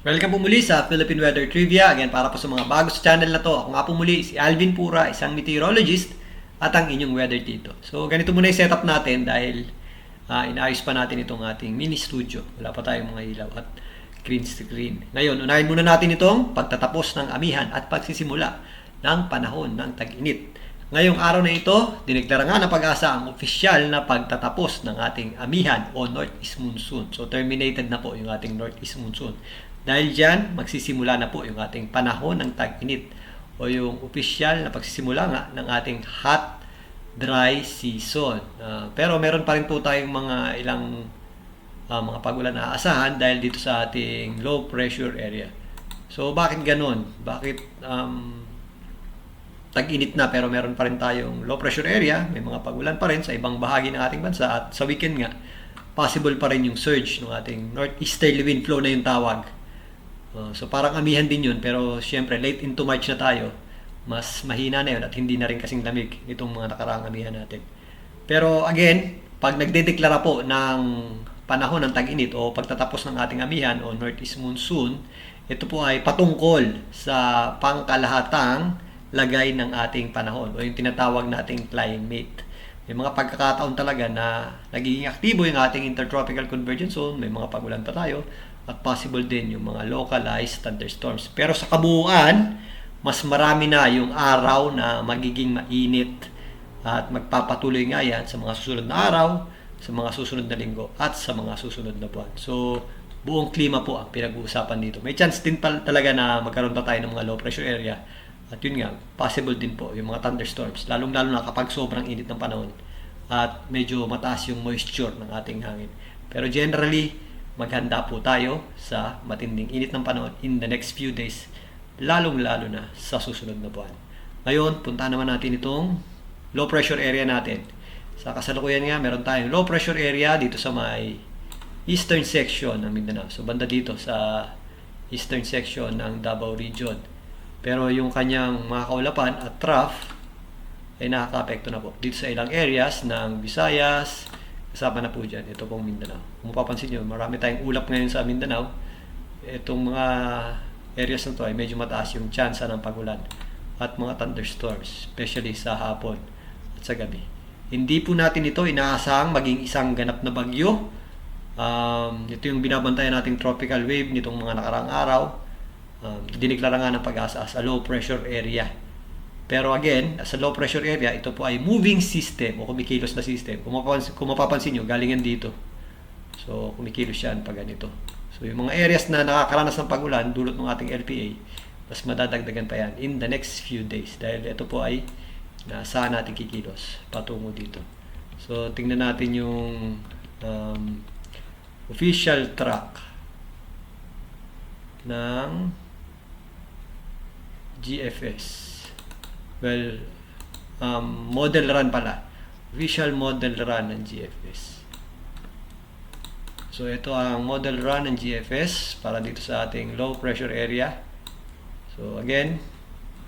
Welcome po muli sa Philippine Weather Trivia. Again, para po sa mga bago sa channel na to, ako nga po muli si Alvin Pura, isang meteorologist at ang inyong weather dito. So, ganito muna yung setup natin dahil ah, inaayos pa natin itong ating mini studio. Wala pa tayong mga ilaw at green screen. Ngayon, unahin muna natin itong pagtatapos ng amihan at pagsisimula ng panahon ng tag-init. Ngayong araw na ito, dineklara nga ng pag-asa ang opisyal na pagtatapos ng ating amihan o northeast monsoon. So terminated na po yung ating northeast monsoon. Dahil dyan, magsisimula na po yung ating panahon ng tag-init o yung opisyal na pagsisimula nga ng ating hot, dry season. Ah, pero meron pa rin po tayong mga ilang ah, mga pagulan na aasahan dahil dito sa ating low pressure area. So bakit ganun? Bakit um, tag-init na pero meron pa rin tayong low pressure area, may mga pagulan pa rin sa ibang bahagi ng ating bansa at sa weekend nga, possible pa rin yung surge ng ating northeasterly wind flow na yung tawag. Uh, so parang amihan din yun pero syempre late into March na tayo, mas mahina na yun at hindi na rin kasing lamig itong mga nakaraang amihan natin. Pero again, pag nagdedeklara po ng panahon ng tag-init o pagtatapos ng ating amihan o northeast monsoon, ito po ay patungkol sa pangkalahatang lagay ng ating panahon o yung tinatawag nating climate. May mga pagkakataon talaga na nagiging aktibo yung ating intertropical convergence zone, may mga pagulan pa tayo, at possible din yung mga localized thunderstorms. Pero sa kabuuan, mas marami na yung araw na magiging mainit at magpapatuloy nga yan sa mga susunod na araw, sa mga susunod na linggo, at sa mga susunod na buwan. So, buong klima po ang pinag-uusapan dito. May chance din talaga na magkaroon pa tayo ng mga low pressure area. At yun nga, possible din po yung mga thunderstorms, lalong-lalo na kapag sobrang init ng panahon at medyo mataas yung moisture ng ating hangin. Pero generally, maghanda po tayo sa matinding init ng panahon in the next few days, lalong-lalo na sa susunod na buwan. Ngayon, puntahan naman natin itong low pressure area natin. Sa kasalukuyan nga, meron tayong low pressure area dito sa may eastern section ng Mindanao. So, banda dito sa eastern section ng Davao Region. Pero yung kanyang mga kaulapan at trough ay nakaka-apekto na po dito sa ilang areas ng Visayas, kasama na po dyan, ito pong Mindanao. Kung mapapansin nyo, marami tayong ulap ngayon sa Mindanao. Itong mga areas na to ay medyo mataas yung chance ng pagulan at mga thunderstorms, especially sa hapon at sa gabi. Hindi po natin ito inaasahang maging isang ganap na bagyo. Um, ito yung binabantayan nating tropical wave nitong mga nakaraang araw. Um, diniklara nga ng pag-asa as a low pressure area. Pero again, as a low pressure area, ito po ay moving system o kumikilos na system. Kung mapapansin, kung mapapansin nyo, galing yan dito. So, kumikilos yan pag ganito. So, yung mga areas na nakakaranas ng pagulan, dulot ng ating LPA, mas madadagdagan pa yan in the next few days. Dahil ito po ay na saan natin kikilos patungo dito. So, tingnan natin yung um, official track ng GFS. Well, um, model run pala. Official model run ng GFS. So, ito ang model run ng GFS para dito sa ating low pressure area. So, again,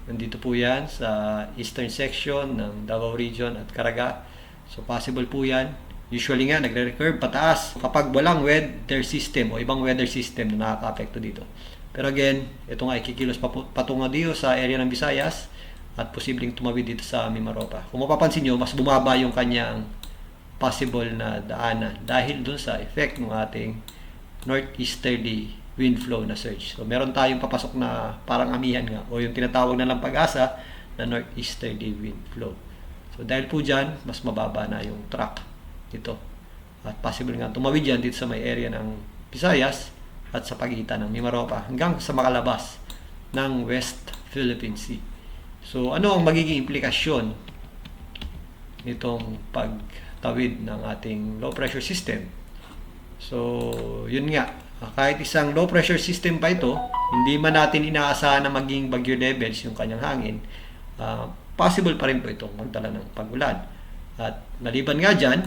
nandito po yan sa eastern section ng Davao Region at Caraga. So, possible po yan. Usually nga, nagre-recurve pataas kapag walang weather system o ibang weather system na nakaka-apekto dito. Pero again, ito nga ikikilos patungo dito sa area ng Visayas at posibleng tumawid dito sa Mimaropa. Kung mapapansin nyo, mas bumaba yung kanyang possible na daanan dahil dun sa effect ng ating northeasterly wind flow na surge. So meron tayong papasok na parang amihan nga o yung tinatawag na lang pag-asa na northeasterly wind flow. So dahil po dyan, mas mababa na yung track nito. At possible nga tumawid yan dito sa may area ng Visayas at sa pagitan ng Mimaropa hanggang sa makalabas ng West Philippine Sea. So ano ang magiging implikasyon nitong pagtawid ng ating low pressure system? So, yun nga, kahit isang low pressure system pa ito, hindi man natin inaasahan na maging bagyo levels yung kanyang hangin, ah, possible pa rin po itong magdala ng pagulan. At maliban nga dyan,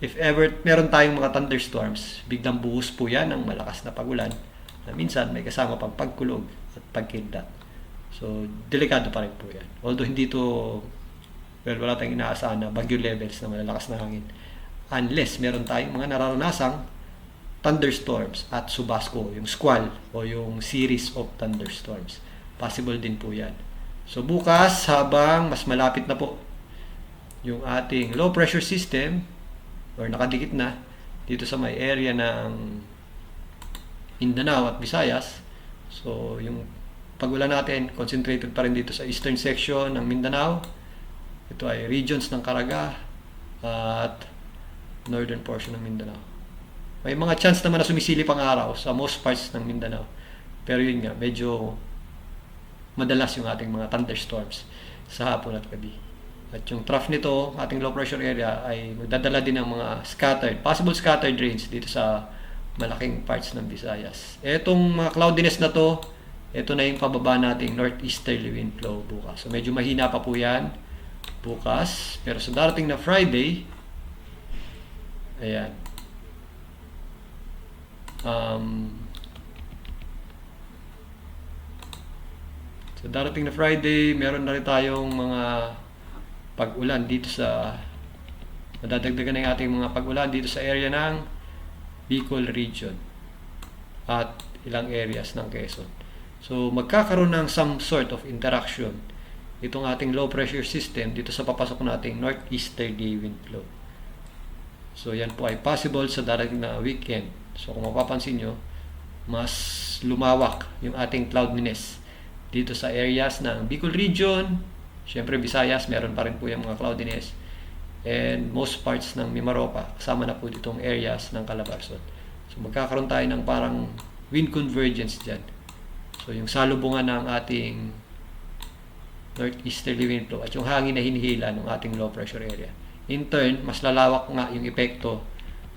if ever meron tayong mga thunderstorms, biglang buhos po yan ng malakas na pagulan na minsan may kasama pang pagkulog at pagkidlat. So, delikado pa rin po yan. Although hindi to, well, wala tayong inaasahan na bagyo levels na malalakas na hangin. Unless meron tayong mga nararanasang thunderstorms at subasco, yung squall o yung series of thunderstorms. Possible din po yan. So bukas, habang mas malapit na po yung ating low pressure system or nakadikit na dito sa may area ng Mindanao at Visayas. So yung pagulan natin, concentrated pa rin dito sa eastern section ng Mindanao. Ito ay regions ng Caraga at northern portion ng Mindanao. May mga chance naman na sumisilip ang araw sa most parts ng Mindanao. Pero yun nga, medyo madalas yung ating mga thunderstorms sa hapon at gabi. At yung trough nito, ating low pressure area, ay magdadala din ng mga scattered, possible scattered rains dito sa malaking parts ng Visayas. Etong mga cloudiness na to, ito na yung pababa nating northeasterly wind flow bukas. So medyo mahina pa po yan bukas. Pero sa darating na Friday, ayan, um, sa darating na Friday, meron na rin tayong mga pag-ulan dito sa madadagdagan yung ating mga pag-ulan dito sa area ng Bicol region at ilang areas ng Quezon. So magkakaroon ng some sort of interaction itong ating low pressure system dito sa papasok nating northeasterly wind flow. So yan po ay possible sa darating na weekend. So kung mapapansin nyo, mas lumawak yung ating cloudiness dito sa areas ng Bicol region, syempre Visayas, meron pa rin po yung mga cloudiness and most parts ng Mimaropa, kasama na po ditong areas ng Calabarzon. So magkakaroon tayo ng parang wind convergence dyan. So yung salubungan ng ating northeasterly wind flow at yung hangin na hinihila ng ating low pressure area. In turn, mas lalawak nga yung epekto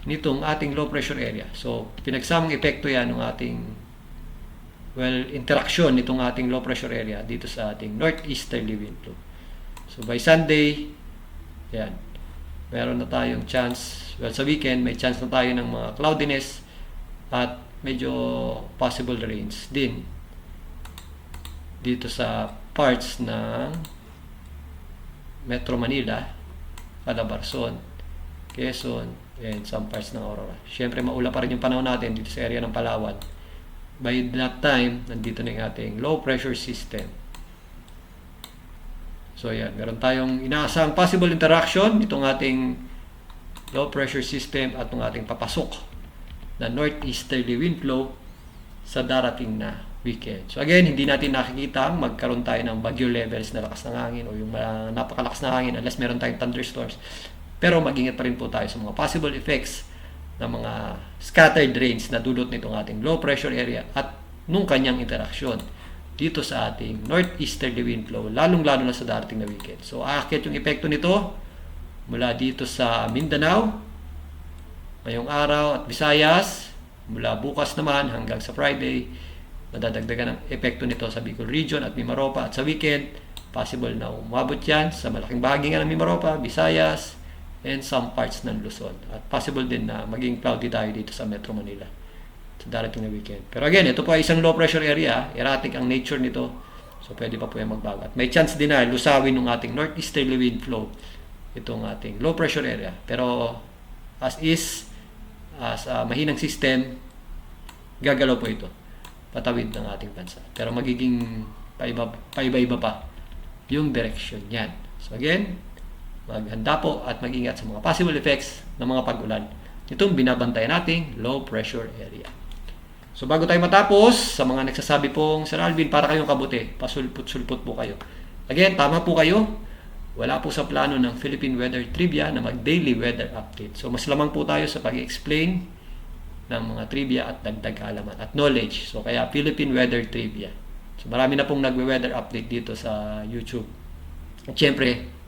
nitong ating low pressure area. So pinagsamang epekto yan ng ating well, interaction nitong ating low pressure area dito sa ating northeasterly wind flow. So by Sunday, yan, meron na tayong chance, well sa weekend may chance na tayo ng mga cloudiness at medyo possible rains din dito sa parts ng Metro Manila, Calabarzon, Quezon, and some parts ng Aurora. Siyempre, maula pa rin yung panahon natin dito sa area ng Palawan. By that time, nandito na yung ating low pressure system. So, yan. Meron tayong inaasahang possible interaction itong ating low pressure system at ng ating papasok na northeasterly wind flow sa darating na weekend. So again, hindi natin nakikita magkaroon tayo ng bagyo levels na lakas ng hangin o yung uh, napakalakas na hangin unless meron tayong thunderstorms. Pero mag-ingat pa rin po tayo sa mga possible effects ng mga scattered rains na dulot nitong ating low pressure area at nung kanyang interaksyon dito sa ating northeasterly wind flow, lalong-lalo na sa darating na weekend. So, aakyat yung epekto nito mula dito sa Mindanao, ngayong araw at Visayas, mula bukas naman hanggang sa Friday, madadagdagan ang epekto nito sa Bicol region at Mimaropa at sa weekend, possible na umabot yan sa malaking bahagi ng Mimaropa, Visayas, and some parts ng Luzon. At possible din na maging cloudy tayo dito sa Metro Manila sa darating na weekend. Pero again, ito po ay isang low pressure area. Erratic ang nature nito. So, pwede pa po yung magbago. At may chance din na lusawin ng ating northeasterly wind flow itong ating low pressure area. Pero as is, as a mahinang system, gagalaw po ito. Patawid ng ating bansa. Pero magiging paiba, paiba-iba pa yung direction niyan. So again, maghanda po at mag-ingat sa mga possible effects ng mga pag-ulan. Itong binabantayan nating low pressure area. So bago tayo matapos, sa mga nagsasabi pong, Sir Alvin, para kayong kabuti, pasulput-sulput po kayo. Again, tama po kayo. Wala po sa plano ng Philippine Weather Trivia na mag-daily weather update. So mas lamang po tayo sa pag-explain ng mga trivia at dagdag kaalaman at knowledge. So kaya Philippine Weather Trivia. So marami na pong nagwe-weather update dito sa YouTube. At syempre,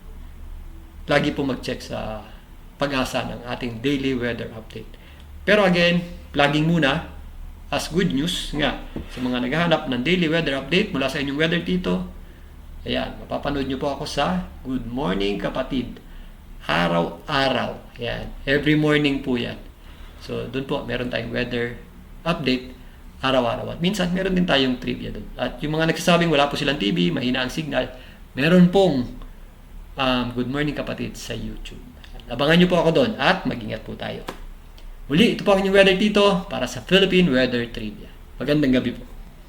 lagi po mag-check sa pag-asa ng ating daily weather update. Pero again, plugging muna as good news nga sa mga naghahanap ng daily weather update mula sa inyong weather tito. Ayan, mapapanood nyo po ako sa Good Morning Kapatid. Araw-araw. Ayan, every morning po yan. So, doon po, meron tayong weather update araw-araw. At minsan, meron din tayong trivia doon. At yung mga nagsasabing wala po silang TV, mahina ang signal, meron pong um, Good Morning Kapatid sa YouTube. Abangan nyo po ako doon at mag-ingat po tayo. Muli, ito po ang inyong weather dito para sa Philippine Weather Trivia. Magandang gabi po.